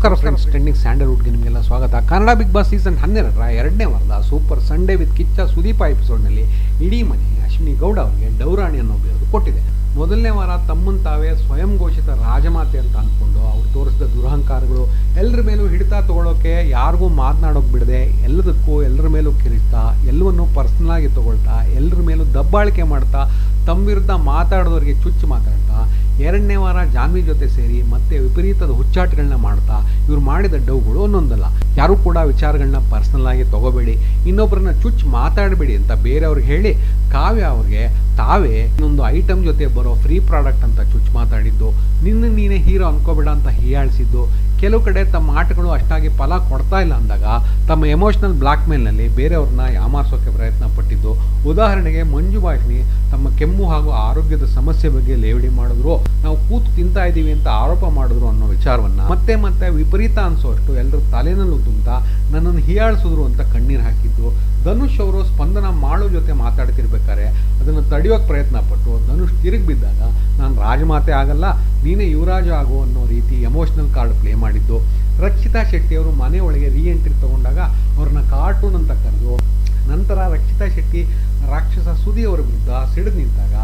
ನಮಸ್ಕಾರ friends trending ಸ್ಯಾಂಡಲ್ವುಡ್ಗೆ ನಿಮಗೆಲ್ಲ ಸ್ವಾಗತ. ಕನ್ನಡ ಬಿಗ್ ಬಾಸ್ ಸೀಸನ್ ಹನ್ನೆರಡರ ಎರಡನೇ ವಾರದ super Sunday with Kichcha Sudeep ಎಪಿಸೋಡ್ನಲ್ಲಿ ಇಡೀ ಮನೆ ಅಶ್ವಿನಿ ಗೌಡ ಅವರಿಗೆ ಡೌರಾಣಿ ಅನ್ನೋ ಬಿರುದು ಕೊಟ್ಟಿದೆ. ಮೊದಲನೇ ವಾರ ತಮ್ಮನ್ನು ತಾವೇ ಸ್ವಯಂ ಘೋಷಿತ ರಾಜಮಾತೆ ಅಂತ ಅಂದ್ಕೊಂಡು ಅವ್ರು ತೋರಿಸಿದ ದುರಹಂಕಾರಗಳು ಎಲ್ಲರ ಮೇಲೂ ಹಿಡಿತ ತಗೊಳ್ಳೋಕೆ ಯಾರಿಗೂ ಮಾತನಾಡೋಕೆ ಬಿಡದೆ, ಎಲ್ಲದಕ್ಕೂ ಎಲ್ಲರ ಮೇಲೂ ಕಿರಿಸ್ತಾ ಎಲ್ಲವನ್ನೂ ಪರ್ಸ್ನಲ್ ಆಗಿ ತಗೊಳ್ತಾ ಎಲ್ಲರ ಮೇಲೂ ದಬ್ಬಾಳಿಕೆ ಮಾಡ್ತಾ ತಮ್ಮ ವಿರುದ್ಧ ಮಾತಾಡೋದವ್ರಿಗೆ ಚುಚ್ಚು ಮಾತಾಡ್ತಾ, ಎರಡನೇ ವಾರ ಜಾನ್ವಿ ಜೊತೆ ಸೇರಿ ಮತ್ತೆ ವಿಪರೀತದ ಹುಚ್ಚಾಟಗಳನ್ನ ಮಾಡ್ತಾ, ಇವ್ರು ಮಾಡಿದ ಡೌಗಳು ಒಂದೊಂದಲ್ಲ. ಯಾರು ಕೂಡ ವಿಚಾರಗಳನ್ನ ಪರ್ಸನಲ್ ಆಗಿ ತಗೋಬೇಡಿ ಇನ್ನೊಬ್ಬರನ್ನ ಚುಚ್ಚು ಮಾತಾಡಬೇಡಿ ಅಂತ ಬೇರೆಯವ್ರಿಗೆ ಹೇಳಿ, ಕಾವ್ಯ ಅವ್ರಿಗೆ ತಾವೇ ಇನ್ನೊಂದು ಐಟಮ್ ಜೊತೆ ಬರೋ ಫ್ರೀ ಪ್ರಾಡಕ್ಟ್ ಅಂತ ಚುಚ್ಚು ಮಾತಾಡಿದ್ದು, ನಿನ್ನ ನೀನೇ ಹೀರೋ ಅನ್ಕೋಬೇಡ ಅಂತ ಹೀಯಾಳಿಸಿದ್ದು, ಕೆಲವು ಕಡೆ ತಮ್ಮ ಆಟಗಳು ಅಷ್ಟಾಗಿ ಫಲ ಕೊಡ್ತಾ ಇಲ್ಲ ಅಂದಾಗ, ತಮ್ಮ ಎಮೋಷನಲ್ ಬ್ಲಾಕ್ ಮೇಲ್ನಲ್ಲಿ ಬೇರೆಯವ್ರನ್ನ ಯಾಮಾರಿಸೋಕೆ ಪ್ರಯತ್ನ ಪಟ್ಟಿದ್ದು ಉದಾಹರಣೆಗೆ ಮಂಜು ಭಾಷಿಣಿ ತಮ್ಮ ಕೆಮ್ಮು ಹಾಗೂ ಆರೋಗ್ಯದ ಸಮಸ್ಯೆ ಬಗ್ಗೆ ಲೇವಡಿ ಮಾಡಿದ್ರು. ನಾವು ಕೂತು ತಿಂತಾ ಇದ್ದೀವಿ ಅಂತ ಆರೋಪ ಮಾಡಿದ್ರು ಅನ್ನೋ ವಿಚಾರವನ್ನ ಮತ್ತೆ ಮತ್ತೆ ವಿಪರೀತ ಅನ್ಸೋಷ್ಟು ಎಲ್ಲರ ತಲೆನಲ್ಲೂ ತುಂಬ್ತಾ, ನನ್ನನ್ನು ಹೀಯಾಳಿಸಿದ್ರು ಅಂತ ಕಣ್ಣೀರು ಹಾಕಿದ್ದು. ಧನುಷ್ ಅವರು ಸ್ಪಂದನ ಮಾಡೋ ಜೊತೆ ಮಾತಾಡ್ತಿರ್ಬೇಕಾದ್ರೆ ಅದನ್ನು ತಡೆಯೋಕೆ ಪ್ರಯತ್ನ ಪಟ್ಟು ಧನುಷ್ ತಿರುಗಿ ಬಿದ್ದಾಗ ನಾನು ರಾಜಮಾತೆ ಆಗಲ್ಲ, ನೀನೇ ಯುವರಾಜ ಆಗು ಅನ್ನೋ ರೀತಿ ಎಮೋಷನಲ್ ಕಾರ್ಡ್ ಪ್ಲೇ ಮಾಡಿದ್ದು. ರಕ್ಷಿತಾ ಶೆಟ್ಟಿ ಅವರು ಮನೆ ರೀ ಎಂಟ್ರಿ ತಗೊಂಡಾಗ ಅವ್ರನ್ನ ಕಾರ್ಟೂನ್ ಅಂತ ಕರೆದು ನಂತರ ರಕ್ಷಿತಾ ಶೆಟ್ಟಿ ರಾಕ್ಷಸ ಸುದಿಯವರ ವಿರುದ್ಧ ಸಿಡಿದು ನಿಂತಾಗ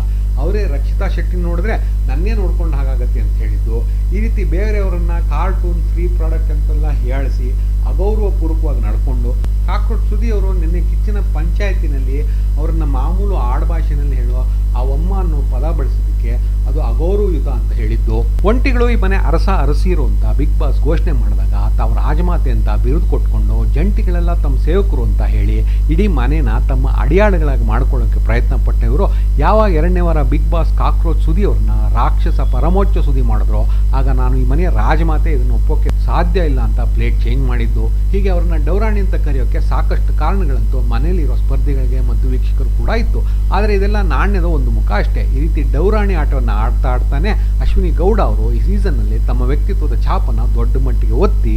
ಅವರೇ ರಕ್ಷಿತಾ ಶೆಟ್ಟಿ ನೋಡಿದ್ರೆ ನನ್ನೇ ನೋಡ್ಕೊಂಡು ಹಾಗಾಗತ್ತೆ ಅಂತ ಹೇಳಿದ್ದು. ಈ ರೀತಿ ಬೇರೆಯವರನ್ನ ಕಾರ್ಟೂನ್ ಫ್ರೀ ಪ್ರಾಡಕ್ಟ್ ಅಂತೆಲ್ಲ ಹೇಳಿಸಿ ಅಗೌರವಪೂರ್ವಕವಾಗಿ ನಡ್ಕೊಂಡು ಕಾಕ್ರೋಚ್ ಸುದಿ ಅವರು ನಿನ್ನೆ ಕಿಚ್ಚಿನ ಪಂಚಾಯತಿನಲ್ಲಿ ಅವರನ್ನ ಮಾಮೂಲು ಆಡ್ಭಾಷೆನಲ್ಲಿ ಹೇಳೋ ಆ ಒಮ್ಮ ಅನ್ನೋ ಪದ ಬಳಸಿದ್ದಕ್ಕೆ ಅದು ಅಗೌರವಯುತ ಅಂತ ಹೇಳಿದ್ದು. ಒಂಟಿಗಳು ಈ ಮನೆ ಅರಸ ಅರಸಿರು ಅಂತ ಬಿಗ್ ಬಾಸ್ ಘೋಷಣೆ ಮಾಡಿದಾಗ ತಾವು ರಾಜಮಾತೆ ಅಂತ ಬಿರುದು ಕೊಟ್ಕೊಂಡು ಜಂಟಿಗಳೆಲ್ಲ ತಮ್ಮ ಸೇವಕರು ಅಂತ ಹೇಳಿ ಇಡೀ ಮನೇನ ತಮ್ಮ ಅಡಿಯಾಳುಗಳಾಗಿ ಮಾಡ್ಕೊಳ್ಳೋಕ್ಕೆ ಪ್ರಯತ್ನ ಪಟ್ಟವರು. ಯಾವಾಗ ಎರಡನೇ ವಾರ ಬಿಗ್ ಬಾಸ್ ಕಾಕ್ರೋಚ್ ಸುದಿ ಅವ್ರನ್ನ ರಾಕ್ಷಸ ಪರಮೋಚ್ಚ ಸುದಿ ಮಾಡಿದ್ರು, ಆಗ ನಾನು ಈ ಮನೆಯ ರಾಜಮಾತೆ ಇದನ್ನು ಒಪ್ಪೋಕೆ ಸಾಧ್ಯ ಇಲ್ಲ ಅಂತ ಪ್ಲೇಟ್ ಚೇಂಜ್ ಮಾಡಿದ್ದು. ಹೀಗೆ ಅವ್ರನ್ನ ಡೌರಾಣಿ ಅಂತ ಕರೆಯೋಕ್ಕೆ ಸಾಕಷ್ಟು ಕಾರಣಗಳಂತೂ ಮನೆಯಲ್ಲಿರೋ ಸ್ಪರ್ಧಿಗಳಿಗೆ ಮತ್ತು ವೀಕ್ಷಕರು ಕೂಡ ಇತ್ತು. ಆದರೆ ಇದೆಲ್ಲ ನಾಣ್ಯದ ಒಂದು ಮುಖ ಅಷ್ಟೇ. ಈ ರೀತಿ ಡೌರಾಣಿ ಆಟವನ್ನು ಆಡ್ತಾ ಆಡ್ತಾನೆ ಅಶ್ವಿನಿ ಗೌಡ ಅವರು ಈ ಸೀಸನ್ನಲ್ಲಿ ತಮ್ಮ ವ್ಯಕ್ತಿತ್ವದ ಛಾಪನ್ನು ದೊಡ್ಡ ಮಟ್ಟಿಗೆ ಒತ್ತಿ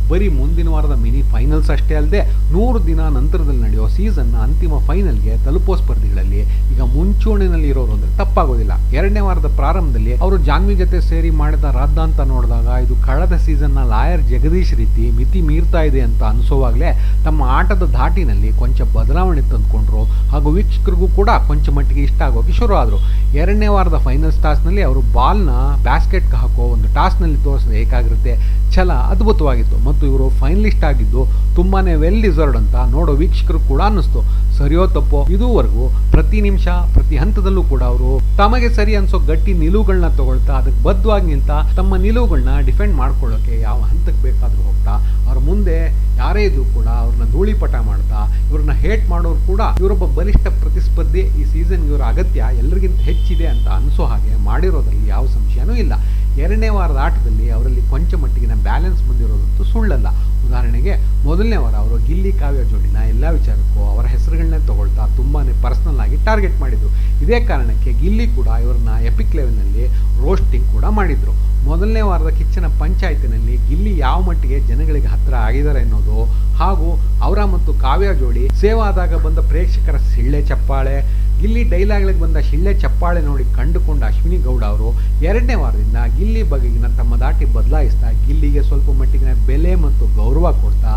ಬರೀ ಮುಂದಿನ ವಾರದ ಮಿನಿ ಫೈನಲ್ಸ್ ಅಷ್ಟೇ ಅಲ್ಲದೆ ನೂರು ದಿನ ನಂತರದಲ್ಲಿ ನಡೆಯೋ ಸೀಸನ್ನ ಅಂತಿಮ ಫೈನಲ್ಗೆ ತಲುಪೋ ಸ್ಪರ್ಧಿಗಳಲ್ಲಿ ಈಗ ಮುಂಚೂಣಿನಲ್ಲಿ ಇರೋರು ಅಂದರೆ ತಪ್ಪಾಗೋದಿಲ್ಲ. ಎರಡನೇ ವಾರದ ಪ್ರಾರಂಭದಲ್ಲಿ ಅವರು ಜಾನ್ವಿ ಜೊತೆ ಸೇರಿ ಮಾಡಿದ ರಾಧ ಅಂತ ನೋಡಿದಾಗ ಇದು ಕಳೆದ ಸೀಸನ್ನ ಲಾಯರ್ ಜಗದೀಶ್ ರೀತಿ ಮಿತಿ ಮೀರ್ತಾ ಇದೆ ಅಂತ ಅನಿಸೋವಾಗಲೇ ತಮ್ಮ ಆಟದ ಧಾಟಿನಲ್ಲಿ ಕೊಂಚ ಬದಲಾವಣೆ ತಂದುಕೊಂಡ್ರು ಹಾಗೂ ವೀಕ್ಷಕರಿಗೂ ಕೂಡ ಕೊಂಚ ಮಟ್ಟಿಗೆ ಇಷ್ಟ ಆಗೋಕೆ ಶುರು ಆದರು ಎರಡನೇ ವಾರದ ಫೈನಲ್ಸ್ ಟಾಸ್ನಲ್ಲಿ ಅವರು ಬಾಲ್ನ ಬ್ಯಾಸ್ಕೆಟ್ಗೆ ಹಾಕೋ ಒಂದು ಟಾಸ್ನಲ್ಲಿ ತೋರಿಸಿದ ಏಕಾಗ್ರತೆ ಛಲ ಅದ್ಭುತವಾಗಿತ್ತು. ಮತ್ತು ಇವರು ಫೈನಲಿಸ್ಟ್ ಆಗಿದ್ದು ತುಂಬಾ ವೆಲ್ ಡಿಸರ್ವ್ಡ್ ಅಂತ ನೋಡೋ ವೀಕ್ಷಕರು ಕೂಡ ಅನ್ನಿಸ್ತು. ಸರಿಯೋ ತಪ್ಪೋ? ಇದುವರೆಗೂ ಪ್ರತಿ ನಿಮಿಷ, ಪ್ರತಿ ಹಂತದಲ್ಲೂ ಕೂಡ ಅವರು ತಮಗೆ ಸರಿ ಅನ್ಸೋ ಗಟ್ಟಿ ನಿಲುವುಗಳನ್ನ ತಗೊಳ್ತಾ, ಅದಕ್ಕೆ ಬದ್ಧವಾಗಿ ನಿಂತ ತಮ್ಮ ನಿಲುವುಗಳನ್ನ ಡಿಫೆಂಡ್ ಮಾಡ್ಕೊಳ್ಳೋಕೆ ಯಾವ ಹಂತಕ್ಕೆ ಬೇಕಾದರೂ ಹೋಗ್ತಾ, ಅವ್ರ ಮುಂದೆ ಯಾರೇ ಇದ್ರು ಕೂಡ ಅವ್ರನ್ನ ಧೂಳಿಪಟ ಮಾಡ್ತಾ, ಇವ್ರನ್ನ ಹೇಟ್ ಮಾಡೋರು ಕೂಡ ಇವರೊಬ್ಬ ಬಲಿಷ್ಠ ಪ್ರತಿಸ್ಪರ್ಧಿ ಈ ಸೀಸನ್ ಇವರ ಅಗತ್ಯ ಎಲ್ಲರಿಗಿಂತ ಹೆಚ್ಚಿದೆ ಅಂತ ಅನಿಸೋ ಹಾಗೆ ಮಾಡಿರೋದ್ರಲ್ಲಿ ಯಾವ ಸಂಶಯನೂ ಇಲ್ಲ. ಎರಡನೇ ವಾರದ ಆಟದಲ್ಲಿ ಅವರಲ್ಲಿ ಕೊಂಚ ಮಟ್ಟಿಗಿನ ಬ್ಯಾಲೆನ್ಸ್ ಸುಳ್ಳಲ್ಲ. ಉದಾಹರಣೆಗೆ, ಮೊದಲನೇ ವಾರ ಅವರು ಗಿಲ್ಲಿ ಕಾವ್ಯ ಜೋಡಿನ ಎಲ್ಲ ವಿಚಾರಕ್ಕೂ ಅವರ ಹೆಸರುಗಳನ್ನೇ ತಗೊಳ್ತಾ ತುಂಬಾ ಪರ್ಸ್ನಲ್ ಆಗಿ ಟಾರ್ಗೆಟ್ ಮಾಡಿದರು. ಇದೇ ಕಾರಣಕ್ಕೆ ಗಿಲ್ಲಿ ಕೂಡ ಇವ್ರನ್ನ ಎಪಿಕ್ ಲೆವೆಲ್ನಲ್ಲಿ ರೋಸ್ಟಿಂಗ್ ಕೂಡ ಮಾಡಿದರು. ಮೊದಲನೇ ವಾರದ ಕಿಚ್ಚನ ಪಂಚಾಯತಿನಲ್ಲಿ ಗಿಲ್ಲಿ ಯಾವ ಮಟ್ಟಿಗೆ ಜನಗಳಿಗೆ ಹತ್ತಿರ ಆಗಿದ್ದಾರೆ ಅನ್ನೋದು ಹಾಗೂ ಅವರ ಮತ್ತು ಕಾವ್ಯ ಜೋಡಿ ಸೇವಾದಾಗ ಬಂದ ಪ್ರೇಕ್ಷಕರ ಸಿಳ್ಳೆ ಚಪ್ಪಾಳೆ ಗಿಲ್ಲಿ ಡೈಲಾಗ್ಗಳಿಗೆ ಬಂದ ಶಿಳ್ಳೆ ಚಪ್ಪಾಳೆ ನೋಡಿ ಕಂಡುಕೊಂಡ ಅಶ್ವಿನಿ ಗೌಡ ಅವರು, ಎರಡನೇ ವಾರದಿಂದ ಗಿಲ್ಲಿ ಬಗೆಗಿನ ತಮ್ಮ ದಾಟಿ ಬದಲಾಯಿಸ್ತಾ ಗಿಲ್ಲಿಗೆ ಸ್ವಲ್ಪ ಮಟ್ಟಿಗಿನ ಬೆಲೆ ಮತ್ತು ಗೌರವ ಕೊಡ್ತಾ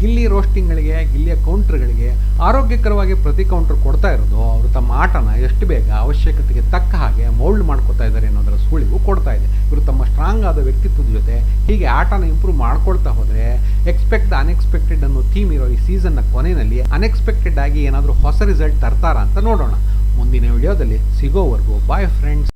ಗಿಲ್ಲಿ ರೋಸ್ಟಿಂಗ್ಗಳಿಗೆ ಗಿಲ್ಲಿಯ ಕೌಂಟ್ರ್ಗಳಿಗೆ ಆರೋಗ್ಯಕರವಾಗಿ ಪ್ರತಿ ಕೌಂಟರ್ ಕೊಡ್ತಾ ಇರೋದು, ಅವರು ತಮ್ಮ ಆಟನ ಎಷ್ಟು ಬೇಗ ಅವಶ್ಯಕತೆಗೆ ತಕ್ಕ ಹಾಗೆ ಮೌಲ್ಡ್ ಮಾಡ್ಕೋತಾ ಇದ್ದಾರೆ ವ್ಯಕ್ತಿತ್ವದ ಜೊತೆ ಹೀಗೆ ಆಟನ ಇಂಪ್ರೂವ್ ಮಾಡ್ಕೊಳ್ತಾ ಹೋದರೆ ಎಕ್ಸ್ಪೆಕ್ಟ್ ದ ಅನ್ಎಕ್ಸ್ಪೆಕ್ಟೆಡ್ ಅನ್ನೋ ಥೀಮ್ ಇರೋ ಈ ಸೀಸನ್ನ ಕೊನೆಯಲ್ಲಿ ಅನ್ಎಕ್ಸ್ಪೆಕ್ಟೆಡ್ ಆಗಿ ಏನಾದರೂ ಹೊಸ ರಿಸಲ್ಟ್ ತರ್ತಾರಾ ಅಂತ ನೋಡೋಣ. ಮುಂದಿನ ವಿಡಿಯೋದಲ್ಲಿ ಸಿಗೋವರೆಗೂ. Bye friends